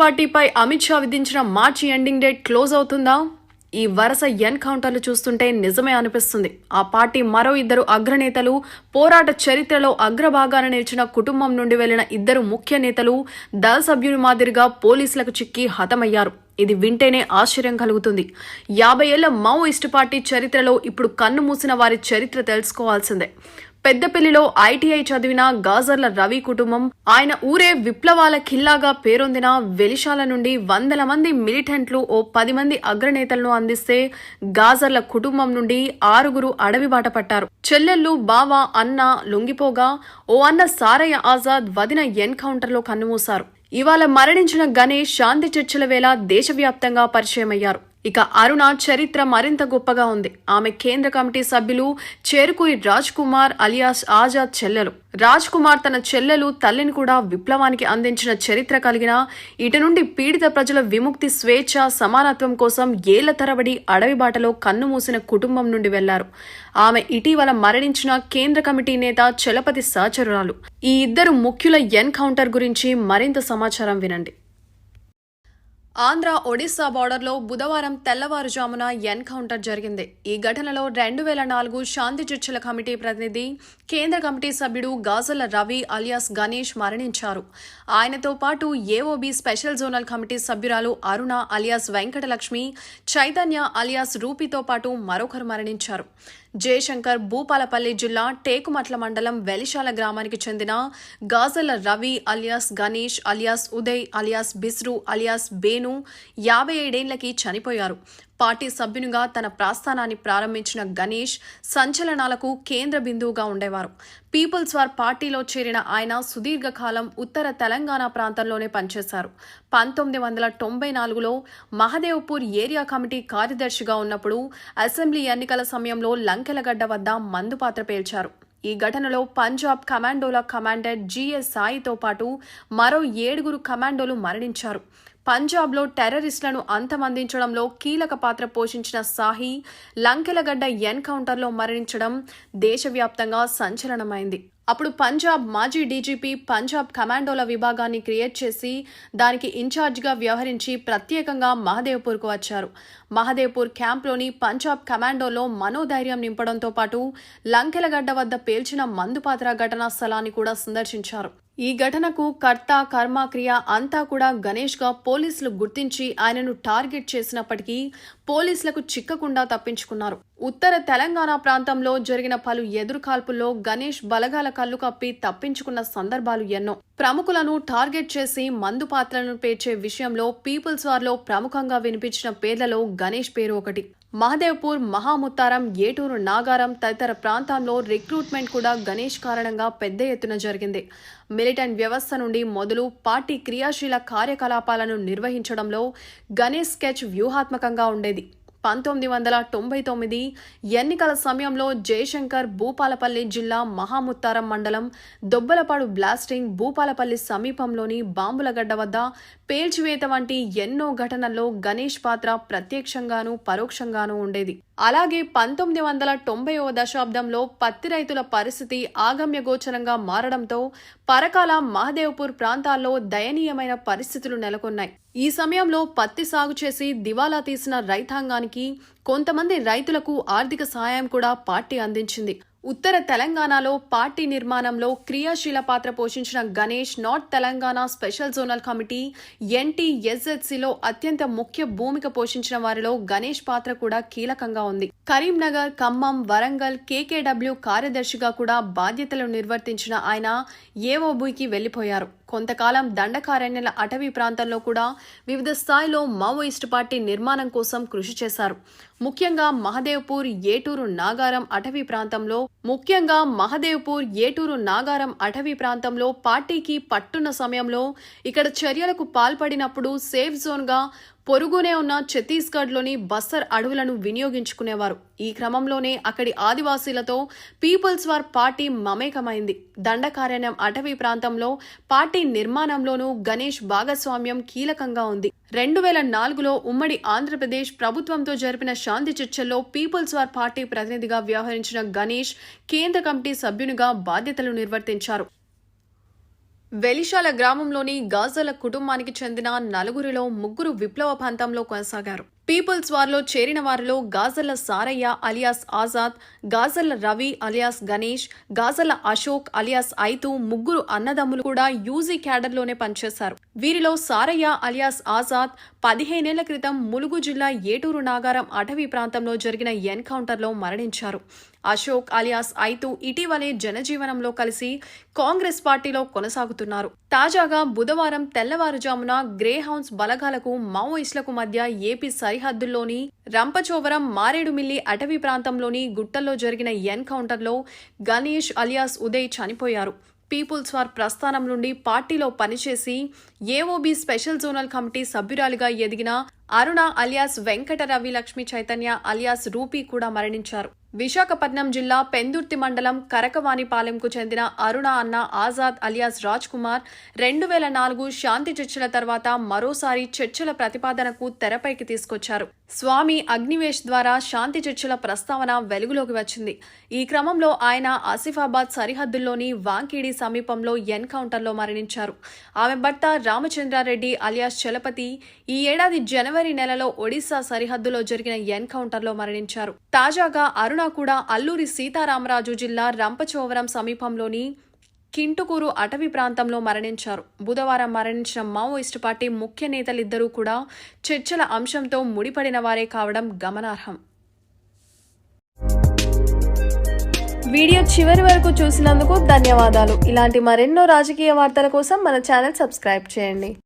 పార్టీపై అమిత్ షా విధించిన మార్చి ending date close అవుతుందా? ఈ వరుస ఎన్కౌంటర్లు చూస్తుంటే నిజమే అనిపిస్తుంది. ఆ పార్టీ మరో ఇద్దరు అగ్రనేతలు పోరాట చరిత్రలో అగ్రభాగాన నిలిచిన కుటుంబం నుండి వెళ్ళిన ఇద్దరు ముఖ్య నేతలు దళ సభ్యుని మాదిరిగా పోలీసులకు చిక్కి హతమయ్యారు. ఇది వింటేనే ఆశ్చర్యం కలుగుతుంది. యాభై ఏళ్ళ మావోయిస్టు పార్టీ చరిత్రలో ఇప్పుడు కన్ను మూసిన వారి చరిత్ర తెలుసుకోవాల్సిందే. పెద్దపల్లిలో ఐటీఐ చదివిన గాజర్ల రవి కుటుంబం ఆయన ఊరే విప్లవాల ఖిల్లాగా పేరొందిన వెలిశాల నుండి వందల మంది మిలిటెంట్లు ఓ పది మంది అగ్రనేతలను అందిస్తే గాజర్ల కుటుంబం నుండి ఆరుగురు అడవి బాట పట్టారు. చెల్లెళ్ళు బావ అన్న లొంగిపోగా ఓ అన్న సారయ్య ఆజాద్ వదిన ఎన్కౌంటర్లో కన్నుమూశారు. ఇవాళ మరణించిన గణేష్ శాంతి చర్చల వేళ దేశవ్యాప్తంగా పరిచయమయ్యారు. ఇక అరుణ చరిత్ర మరింత గొప్పగా ఉంది. ఆమె కేంద్ర కమిటీ సభ్యులు చేరుకుయి రాజ్ కుమార్ అలియాస్ ఆజాద్ చెల్లెలు. రాజ్ కుమార్ తన చెల్లెలు తల్లిని కూడా విప్లవానికి అందించిన చరిత్ర కలిగిన ఇటు నుండి పీడిత ప్రజల విముక్తి స్వేచ్ఛ సమానత్వం కోసం ఏళ్ళ తరబడి అడవి బాటలో కన్నుమూసిన కుటుంబం నుండి వెళ్ళారు. ఆమె ఇటీవల మరణించిన కేంద్ర కమిటీ నేత చలపతి సహచరురాలు. ఈ ఇద్దరు ముఖ్యుల ఎన్కౌంటర్ గురించి మరింత సమాచారం వినండి. ఆంధ్ర ఒడిశా బార్డర్లో బుధవారం తెల్లవారుజామున ఎన్కౌంటర్ జరిగింది. ఈ ఘటనలో రెండు వేల నాలుగు శాంతి చర్చల కమిటీ ప్రతినిధి కేంద్ర కమిటీ సభ్యుడు గాజల రవి అలియాస్ గణేష్ మరణించారు. ఆయనతో పాటు ఏఓబి స్పెషల్ జోనల్ కమిటీ సభ్యురాలు అరుణ అలియాస్ వెంకటలక్ష్మి చైతన్య అలియాస్ రూపితో పాటు మరొకరు మరణించారు. జయశంకర్ భూపాలపల్లి జిల్లా టేకుమట్ల మండలం వెలిశాల గ్రామానికి చెందిన Gajala Ravi alias Ganesh alias Uday alias Bisru alias Benu యాభై ఏడేళ్ళకి చనిపోయారు. పార్టీ సభ్యునిగా తన ప్రస్థానాన్ని ప్రారంభించిన గణేష్ సంచలనాలకు కేంద్ర బిందువుగా ఉండేవారు. పీపుల్స్ వార్ పార్టీలో చేరిన ఆయన సుదీర్ఘకాలం ఉత్తర తెలంగాణ ప్రాంతంలోనే పనిచేశారు. పంతొమ్మిది వందల తొంభై నాలుగులో మహదేవ్పూర్ ఏరియా కమిటీ కార్యదర్శిగా ఉన్నప్పుడు అసెంబ్లీ ఎన్నికల సమయంలో లంకెలగడ్డ వద్ద మందుపాత్ర పేల్చారు. ఈ ఘటనలో పంజాబ్ కమాండోల కమాండర్ జిఎస్ సాయితో పాటు మరో ఏడుగురు కమాండోలు మరణించారు. పంజాబ్లో టెర్రరిస్టులను అంతమందించడంలో కీలక పాత్ర పోషించిన సాహి లంకెలగడ్డ ఎన్కౌంటర్లో మరణించడం దేశవ్యాప్తంగా సంచలనమైంది. అప్పుడు పంజాబ్ మాజీ డీజీపీ పంజాబ్ కమాండోల విభాగాన్ని క్రియేట్ చేసి దానికి ఇన్ఛార్జ్గా వ్యవహరించి ప్రత్యేకంగా మహదేవ్పూర్కు వచ్చారు. మహదేవ్పూర్ క్యాంప్లోని పంజాబ్ కమాండోలో మనోధైర్యం నింపడంతో పాటు లంకెలగడ్డ వద్ద పేల్చిన మందుపాత్ర ఘటనా స్థలాన్ని కూడా సందర్శించారు. ఈ ఘటనకు కర్త కర్మ క్రియ అంతా కూడా గణేష్గా పోలీసులు గుర్తించి ఆయనను టార్గెట్ చేసినప్పటికీ పోలీసులకు చిక్కకుండా తప్పించుకున్నారు. ఉత్తర తెలంగాణ ప్రాంతంలో జరిగిన పలు ఎదురుకాల్పుల్లో గణేష్ బలగాల కళ్ళు కప్పి తప్పించుకున్న సందర్భాలు ఎన్నో. ప్రముఖులను టార్గెట్ చేసి మందు పాత్రలను పేర్చే విషయంలో పీపుల్స్ వార్లో ప్రముఖంగా వినిపించిన పేర్లలో గణేష్ పేరు ఒకటి. మహదేవ్పూర్ మహాముత్తారం ఏటూరు నాగారం తదితర ప్రాంతాల్లో రిక్రూట్మెంట్ కూడా గణేష్ కారణంగా పెద్ద ఎత్తున జరిగింది. మిలిటెంట్ వ్యవస్థ నుండి మొదలు పార్టీ క్రియాశీల కార్యకలాపాలను నిర్వహించడంలో గణేష్ స్కెచ్ వ్యూహాత్మకంగా ఉండేది. పంతొమ్మిది వందల తొంభై తొమ్మిది ఎన్నికల సమయంలో జయశంకర్ భూపాలపల్లి జిల్లా మహాముత్తారం మండలం దొబ్బలపాడు బ్లాస్టింగ్ భూపాలపల్లి సమీపంలోని బాంబులగడ్డ వద్ద పేల్చివేత వంటి ఎన్నో ఘటనల్లో గణేష్ పాత్ర ప్రత్యక్షంగానూ పరోక్షంగానూ ఉండేది. అలాగే పంతొమ్మిది వందల తొంభైవ దశాబ్దంలో పత్తి రైతుల పరిస్థితి ఆగమ్యగోచరంగా మారడంతో పరకాల మహదేవ్పూర్ ప్రాంతాల్లో దయనీయమైన పరిస్థితులు నెలకొన్నాయి. ఈ సమయంలో పత్తి సాగు చేసి దివాలా తీసిన రైతాంగానికి కొంతమంది రైతులకు ఆర్థిక సహాయం కూడా పార్టీ అందించింది. ఉత్తర తెలంగాణలో పార్టీ నిర్మాణంలో క్రియాశీల పాత్ర పోషించిన Ganesh north Telangana special zonal committee ఎన్టీఎస్ఎస్సిలో అత్యంత ముఖ్య భూమిక పోషించిన వారిలో గణేష్ పాత్ర కూడా కీలకంగా ఉంది. కరీంనగర్ ఖమ్మం వరంగల్ కేకేడబ్ల్యూ కార్యదర్శిగా కూడా బాధ్యతలు నిర్వర్తించిన ఆయన ఏఓబుకి వెళ్ళిపోయారు కొంతకాలం దండకారణ్యల అటవీ ప్రాంతంలో కూడా వివిధ స్థాయిలో మావోయిస్టు పార్టీ నిర్మాణం కోసం కృషి చేశారు. ముఖ్యంగా మహదేవ్పూర్ ఏటూరు నాగారం అటవీ ప్రాంతంలో ముఖ్యంగా మహదేవ్పూర్ ఏటూరు నాగారం అటవీ ప్రాంతంలో పార్టీకి పట్టున్న సమయంలో ఇక్కడ చర్యలకు పాల్పడినప్పుడు సేఫ్ జోన్గా పొరుగునే ఉన్న ఛత్తీస్గఢ్లోని బస్తర్ అడవులను వినియోగించుకునేవారు. ఈ క్రమంలోనే అక్కడి ఆదివాసీలతో పీపుల్స్ వార్ పార్టీ మమేకమైంది. దండకారణ్యం అటవీ ప్రాంతంలో పార్టీ నిర్మాణంలోనూ గణేష్ భాగస్వామ్యం కీలకంగా ఉంది. రెండు వేల నాలుగులో ఉమ్మడి ఆంధ్రప్రదేశ్ ప్రభుత్వంతో జరిపిన శాంతి చర్చల్లో పీపుల్స్ వార్ పార్టీ ప్రతినిధిగా వ్యవహరించిన గణేష్ కేంద్ర కమిటీ సభ్యునిగా బాధ్యతలు నిర్వర్తించారు. వెలిశాల గ్రామంలోని గాజల కుటుంబానికి చెందిన నలుగురిలో ముగ్గురు విప్లవ పంతంలో కొనసాగారు. పీపుల్స్ వార్లో చేరిన వారిలో Gajala Sarayya alias Azad Gajala Ravi alias Ganesh Gajala Ashok alias Aitu ముగ్గురు అన్నదమ్ములు కూడా యూజీ క్యాడర్లోనే పనిచేశారు. వీరిలో సారయ్య అలియాస్ ఆజాద్ పదిహేనేళ్ళ క్రితం ములుగు జిల్లా ఏటూరు నాగారం అటవీ ప్రాంతంలో జరిగిన ఎన్కౌంటర్లో మరణించారు. అశోక్ అలియాస్ ఐతు ఇటీవలే జనజీవనంలో కలిసి కాంగ్రెస్ పార్టీలో కొనసాగుతున్నారు. తాజాగా బుధవారం తెల్లవారుజామున గ్రే హౌన్స్ బలగాలకు మావోయిస్టులకు మధ్య ఏపీ సరిహద్దుల్లోని రంపచోవరం మారేడుమిల్లి అటవీ ప్రాంతంలోని గుట్టల్లో జరిగిన ఎన్కౌంటర్లో గణేష్ అలియాస్ ఉదయ్ చనిపోయారు. పీపుల్స్ వార్ ప్రస్థానం నుండి పార్టీలో పనిచేసి ఏఓబి స్పెషల్ జోనల్ కమిటీ సభ్యురాలిగా ఎదిగిన Aruna alias Venkata Ravi Lakshmi Chaitanya alias rupee కూడా మరణించారు. విశాఖపట్నం జిల్లా పెందుర్తి మండలం కరకవాణిపాలెంకు చెందిన అరుణ అన్న ఆజాద్ అలియాస్ రాజ్ కుమార్ రెండు వేల నాలుగు శాంతి చర్చల తర్వాత మరోసారి చర్చల ప్రతిపాదనకు తెరపైకి తీసుకొచ్చారు. స్వామి అగ్నివేష్ ద్వారా శాంతి చర్చల ప్రస్తావన వెలుగులోకి వచ్చింది. ఈ క్రమంలో ఆయన ఆసిఫాబాద్ సరిహద్దుల్లోని వాంకిడి సమీపంలో ఎన్కౌంటర్లో మరణించారు. ఆమె భర్త రామచంద్రారెడ్డి అలియాస్ చలపతి ఈ ఏడాది జనవరి నెలలో ఒడిశా సరిహద్దులో జరిగిన ఎన్కౌంటర్లో మరణించారు. తాజాగా అరుణ కూడా అల్లూరి సీతారామరాజు జిల్లా రంపచోవరం సమీపంలోని కింటుకూరు అటవీ ప్రాంతంలో మరణించారు. బుధవారం మరణించిన మావోయిస్టు పార్టీ ముఖ్య నేతలిద్దరూ కూడా చర్చల అంశంతో ముడిపడిన వారే కావడం గమనార్హం. వీడియో చివరి వరకు చూసినందుకు ధన్యవాదాలు. ఇలాంటి మరెన్నో రాజకీయ వార్తల కోసం మన ఛానల్ సబ్స్క్రైబ్ చేయండి.